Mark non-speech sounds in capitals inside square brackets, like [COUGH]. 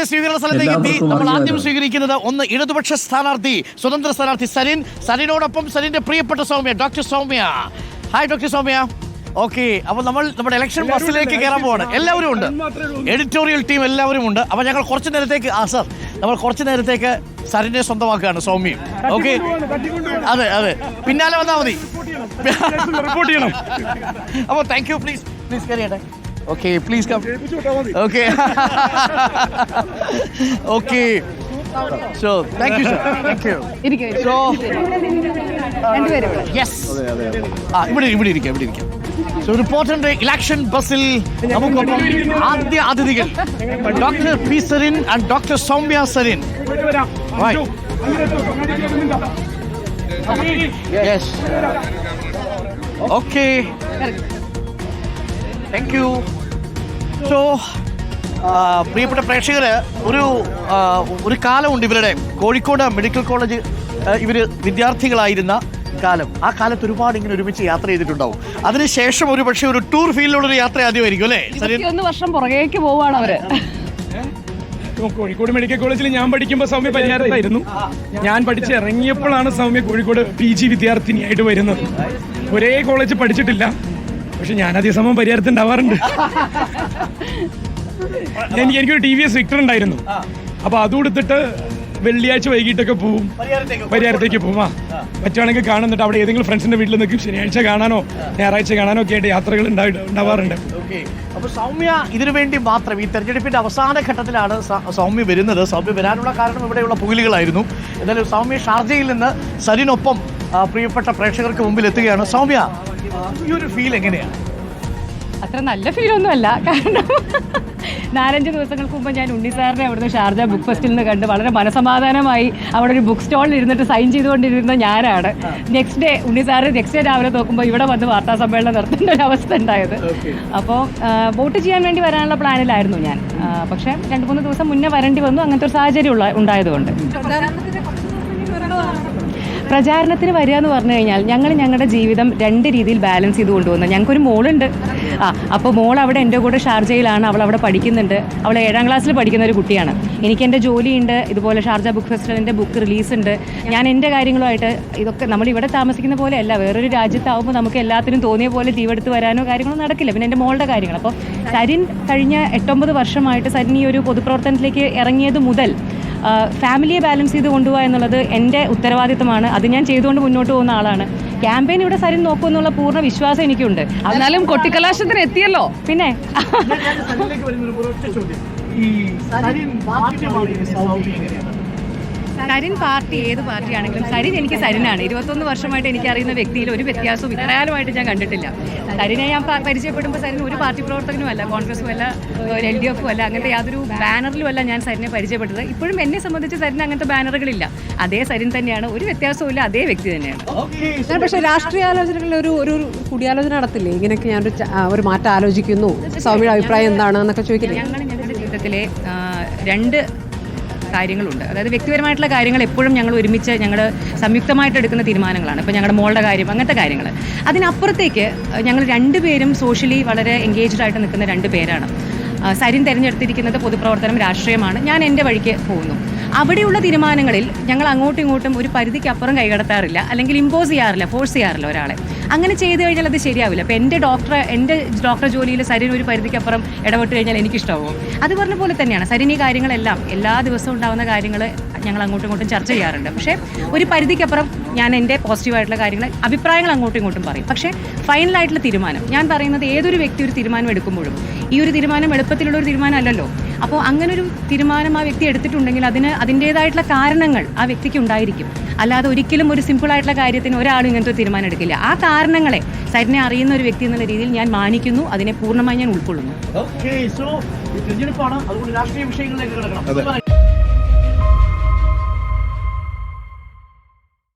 രണ്ടാമത്തെ സ്വീകരണ സ്ഥലത്തേക്ക് എത്തി. നമ്മൾ ആദ്യം സ്വീകരിക്കുന്നത് ഒന്ന് ഇടതുപക്ഷ സ്ഥാനാർത്ഥി സ്വതന്ത്ര സ്ഥാനാർത്ഥി സരിൻ. സരിനോടൊപ്പം സരിന്റെ പ്രിയപ്പെട്ട Soumya doctor Soumya. Hi doctor Soumya. Okay അപ്പൊ നമ്മൾ നമ്മുടെ ഇലക്ഷൻ ബസ്സിലേക്ക് കയറാൻ പോവാണ്. എല്ലാവരും ഉണ്ട്. എഡിറ്റോറിയൽ ടീം എല്ലാവരും ഉണ്ട്. അപ്പൊ ഞങ്ങൾ കുറച്ച് നേരത്തേക്ക് ആ സർ നമ്മൾ കുറച്ച് നേരത്തേക്ക് സരിനെ സ്വന്തമാക്കുകയാണ് സൗമ്യ ഓക്കെ അതെ അതെ. പിന്നാലെ വന്നാൽ മതി. റിപ്പോർട്ട് ചെയ്യണം. [LAUGHS] അപ്പോൾ thank you please please കയറിയട്ടെ okay please come okay okay so thank you thank you so yes ആ ഇവിടെ ഇവിടെ ഇരിക്കാം ഇവിടെ ഇരിക്കാം. സോ റിപ്പോർട്ടറിന്റെ ഇലക്ഷൻ ബസ്സിൽ നമുക്കൊപ്പം ആദ്യ അതിഥികൾ. Doctor P Sarin and doctor Soumya Sarin Right. Yes okay thank you so പ്രിയപ്പെട്ട പ്രേക്ഷകർ ഒരു ഒരു കാലമുണ്ട് ഇവരുടെ. കോഴിക്കോട് മെഡിക്കൽ കോളേജ് ഇവർ വിദ്യാർത്ഥികളായിരുന്ന കാലം. ആ കാലത്ത് ഒരുപാട് ഇങ്ങനെ ഒരുമിച്ച് യാത്ര ചെയ്തിട്ടുണ്ടാവും. അതിനുശേഷം ഒരു പക്ഷേ ഒരു ടൂർ ഫീൽഡിലുള്ള ഒരു യാത്ര ആദ്യമായിരിക്കും അല്ലേ? വർഷം പുറകേക്ക് പോവാണ് അവർ. കോഴിക്കോട് മെഡിക്കൽ കോളേജിൽ ഞാൻ പഠിക്കുമ്പോൾ സൗമ്യ പരിഹാരത്തായിരുന്നു ഞാൻ പഠിച്ച് ഇറങ്ങിയപ്പോഴാണ് സൗമ്യ കോഴിക്കോട് പി ജി വിദ്യാർത്ഥിനിയായിട്ട് വരുന്നത്. ഒരേ കോളേജ് പഠിച്ചിട്ടില്ല. പക്ഷെ ഞാൻ അതേ സമയം പരിഹാരത്തിൽ ഉണ്ടാവാറുണ്ട്. എനിക്ക് എനിക്കൊരു ടി വി എസ് വിക്ടർ ഉണ്ടായിരുന്നു. അപ്പൊ അത് കൊടുത്തിട്ട് വെള്ളിയാഴ്ച വൈകിട്ടൊക്കെ പോവും. പരിഹാരത്തേക്ക് പോവാ. പറ്റുവാണെങ്കിൽ കാണുന്നിട്ട് അവിടെ ഏതെങ്കിലും ഫ്രണ്ട്സിന്റെ വീട്ടിൽ നിൽക്കും. ശനിയാഴ്ച കാണാനോ ഞായറാഴ്ച കാണാനോ ഒക്കെ ആയിട്ട് യാത്രകൾ ഉണ്ടാവാറുണ്ട്. അപ്പൊ സൗമ്യ ഇതിനു വേണ്ടി മാത്രം ഈ തെരഞ്ഞെടുപ്പിന്റെ അവസാന ഘട്ടത്തിലാണ് സൗമ്യ വരുന്നത്. സൗമ്യ വരാനുള്ള കാരണം ഇവിടെയുള്ള പുകലുകളായിരുന്നു. എന്നാലും സൗമ്യ ഷാർജയിൽ നിന്ന് സരിനൊപ്പം ആ, പ്രിയപ്പെട്ട പ്രേക്ഷകർക്ക് മുമ്പിൽ എത്തുകയാണ്. സൗമ്യ ഈ ഒരു ഫീൽ എങ്ങനെയാണ് അത്ര നല്ല ഫീലൊന്നും അല്ല കാരണം നാലഞ്ച് ദിവസങ്ങൾക്ക് മുമ്പ് ഞാൻ ഉണ്ണി സാറിനെ അവിടുന്ന് ഷാർജ ബുക്ക് ഫെസ്റ്റിൽ നിന്ന് കണ്ട് വളരെ മനസമാധാനമായി അവിടെ ഒരു ബുക്ക് സ്റ്റാളിൽ ഇരുന്നിട്ട് സൈൻ ചെയ്തുകൊണ്ടിരുന്ന ഞാനാണ്. Next day Unni sir next day രാവിലെ നോക്കുമ്പോൾ ഇവിടെ വന്ന് വാർത്താ സമ്മേളനം നടത്തേണ്ട ഒരു അവസ്ഥ ഉണ്ടായത്. അപ്പോൾ വോട്ട് ചെയ്യാൻ വേണ്ടി വരാനുള്ള പ്ലാനിലായിരുന്നു ഞാൻ. പക്ഷേ രണ്ട് മൂന്ന് ദിവസം മുന്നേ വരേണ്ടി വന്നു. അങ്ങനത്തെ ഒരു സാഹചര്യം ഉള്ള ഉണ്ടായതുകൊണ്ട്. പ്രചാരണത്തിന് വരിക എന്ന് പറഞ്ഞു കഴിഞ്ഞാൽ ഞങ്ങൾ ഞങ്ങളുടെ ജീവിതം രണ്ട് രീതിയിൽ ബാലൻസ് ചെയ്ത് കൊണ്ടുപോകുന്നത് ഞങ്ങൾക്കൊരു മോളുണ്ട്. ആ അപ്പോൾ മോൾ അവിടെ എന്റെ കൂടെ ഷാർജയിലാണ്. അവൾ അവിടെ പഠിക്കുന്നുണ്ട്. അവൾ ഏഴാം ക്ലാസ്സിൽ പഠിക്കുന്ന ഒരു കുട്ടിയാണ്. എനിക്ക് എന്റെ ജോലിയുണ്ട്. ഇതുപോലെ ഷാർജ ബുക്ക് ഫെസ്റ്റിവലിന്റെ ബുക്ക് റിലീസ് ഉണ്ട്. ഞാൻ എന്റെ കാര്യങ്ങളുമായിട്ട് ഇതൊക്കെ നമ്മൾ ഇവിടെ താമസിക്കുന്ന പോലെ അല്ല വേറൊരു രാജ്യത്താവുമ്പോൾ നമുക്ക് എല്ലാത്തിനും തോന്നിയ പോലെ ജീവെടുത്ത് വരാനോ കാര്യങ്ങളോ നടക്കില്ല. പിന്നെ എന്റെ മോളുടെ കാര്യങ്ങൾ. അപ്പോൾ സരിൻ കഴിഞ്ഞ എട്ടൊമ്പത് വർഷമായിട്ട് സരിൻ ഈ ഒരു പൊതുപ്രവർത്തനത്തിലേക്ക് ഇറങ്ങിയത് മുതൽ ഫാമിലിയെ ബാലൻസ് ചെയ്ത് കൊണ്ടുപോകുക എന്നുള്ളത് എന്റെ ഉത്തരവാദിത്തമാണ്. അത് ഞാൻ ചെയ്തുകൊണ്ട് മുന്നോട്ട് പോകുന്ന ആളാണ്. ക്യാമ്പയിൻ ഇവിടെ സരിൻ നോക്കും എന്നുള്ള പൂർണ വിശ്വാസം എനിക്കുണ്ട്. എന്നാലും കൊട്ടിക്കലാശത്തിന് എത്തിയല്ലോ. പിന്നെ? ഈ സരിൻ സരിൻ പാർട്ടി ഏത് പാർട്ടിയാണെങ്കിലും സരിൻ എനിക്ക് സരിനാണ്. ഇരുപത്തൊന്ന് വർഷമായിട്ട് എനിക്ക് അറിയുന്ന വ്യക്തിയിൽ ഒരു വ്യത്യാസവും ഇത്രയാലുമായിട്ട് ഞാൻ കണ്ടിട്ടില്ല. കരിനെ ഞാൻ പരിചയപ്പെടുമ്പോൾ സരിൻ ഒരു പാർട്ടി പ്രവർത്തകനും അല്ല കോൺഗ്രസും അല്ല എൽ ഡി എഫും അല്ല അങ്ങനത്തെ യാതൊരു ബാനറിലും അല്ല ഞാൻ സരിനെ പരിചയപ്പെട്ടത് ഇപ്പോഴും എന്നെ സംബന്ധിച്ച് സരിന് അങ്ങനത്തെ ബാനറുകളില്ല. അതേ സരിൻ തന്നെയാണ്. ഒരു വ്യത്യാസവും ഇല്ല അതേ വ്യക്തി തന്നെയാണ്. പക്ഷേ രാഷ്ട്രീയ ആലോചനകളിൽ ഒരു ഒരു കൂടിയാലോചന നടത്തില്ലേ? ഇങ്ങനെയൊക്കെ ഞാനൊരു ഒരു മാറ്റം ആലോചിക്കുന്നു. സൗമ്യയുടെ അഭിപ്രായം എന്താണ് എന്നൊക്കെ ചോദിക്കുന്നത് ഞങ്ങൾ ഞങ്ങളുടെ ജീവിതത്തിലെ രണ്ട് കാര്യങ്ങളുണ്ട്. അതായത് വ്യക്തിപരമായിട്ടുള്ള കാര്യങ്ങൾ എപ്പോഴും ഞങ്ങൾ ഒരുമിച്ച് ഞങ്ങൾ സംയുക്തമായിട്ട് എടുക്കുന്ന തീരുമാനങ്ങളാണ്. ഇപ്പോൾ ഞങ്ങളുടെ മോളുടെ കാര്യം അങ്ങനത്തെ കാര്യങ്ങൾ. അതിനപ്പുറത്തേക്ക് ഞങ്ങൾ രണ്ടുപേരും സോഷ്യലി വളരെ എൻഗേജ്ഡ് ആയിട്ട് നിൽക്കുന്ന രണ്ട് പേരാണ്. സരിൻ തിരഞ്ഞെടുത്തിരിക്കുന്നത് പൊതുപ്രവർത്തനം രാഷ്ട്രീയമാണ്. ഞാൻ എന്റെ വഴിക്ക് പോകുന്നു. അവിടെയുള്ള തീരുമാനങ്ങളിൽ ഞങ്ങൾ അങ്ങോട്ടും ഇങ്ങോട്ടും ഒരു പരിധിക്കപ്പുറം കൈകടത്താറില്ല അല്ലെങ്കിൽ ഇമ്പോസ് ചെയ്യാറില്ല ഫോഴ്സ് ചെയ്യാറില്ല ഒരാളെ. അങ്ങനെ ചെയ്തു കഴിഞ്ഞാൽ അത് ശരിയാവില്ല. അപ്പോൾ എന്റെ ഡോക്ടർ എന്റെ ഡോക്ടർ ജോലിയിൽ സരിൻ ഒരു പരിധിക്കപ്പുറം ഇടപെട്ട് കഴിഞ്ഞാൽ എനിക്കിഷ്ടമാവും. അത് പറഞ്ഞ പോലെ തന്നെയാണ് സരിൻ ഈ കാര്യങ്ങളെല്ലാം എല്ലാ ദിവസവും ഉണ്ടാകുന്ന കാര്യങ്ങൾ ഞങ്ങൾ അങ്ങോട്ടും ഇങ്ങോട്ടും ചർച്ച ചെയ്യാറുണ്ട്. പക്ഷേ ഒരു പരിധിക്കപ്പുറം ഞാൻ എന്റെ പോസിറ്റീവായിട്ടുള്ള കാര്യങ്ങൾ അഭിപ്രായങ്ങൾ അങ്ങോട്ടും ഇങ്ങോട്ടും പറയും. പക്ഷേ ഫൈനലായിട്ടുള്ള തീരുമാനം ഞാൻ പറയുന്നത് ഏതൊരു വ്യക്തി ഒരു തീരുമാനം എടുക്കുമ്പോഴും ഈ ഒരു തീരുമാനം എളുപ്പത്തിലുള്ള ഒരു തീരുമാനം അല്ലല്ലോ. അപ്പോൾ അങ്ങനെ ഒരു തീരുമാനം ആ വ്യക്തി എടുത്തിട്ടുണ്ടെങ്കിൽ അതിന് അതിന്റേതായിട്ടുള്ള കാരണങ്ങൾ ആ വ്യക്തിക്ക് ഉണ്ടായിരിക്കും. അല്ലാതെ ഒരിക്കലും ഒരു സിമ്പിൾ ആയിട്ടുള്ള കാര്യത്തിന് ഒരാളും ഇങ്ങനത്തെ ഒരു തീരുമാനം എടുക്കില്ല. ആ കാരണങ്ങളെ സരിനെ അറിയുന്ന ഒരു വ്യക്തി എന്നുള്ള രീതിയിൽ ഞാൻ മാനിക്കുന്നു. അതിനെ പൂർണമായി ഞാൻ ഉൾക്കൊള്ളുന്നു.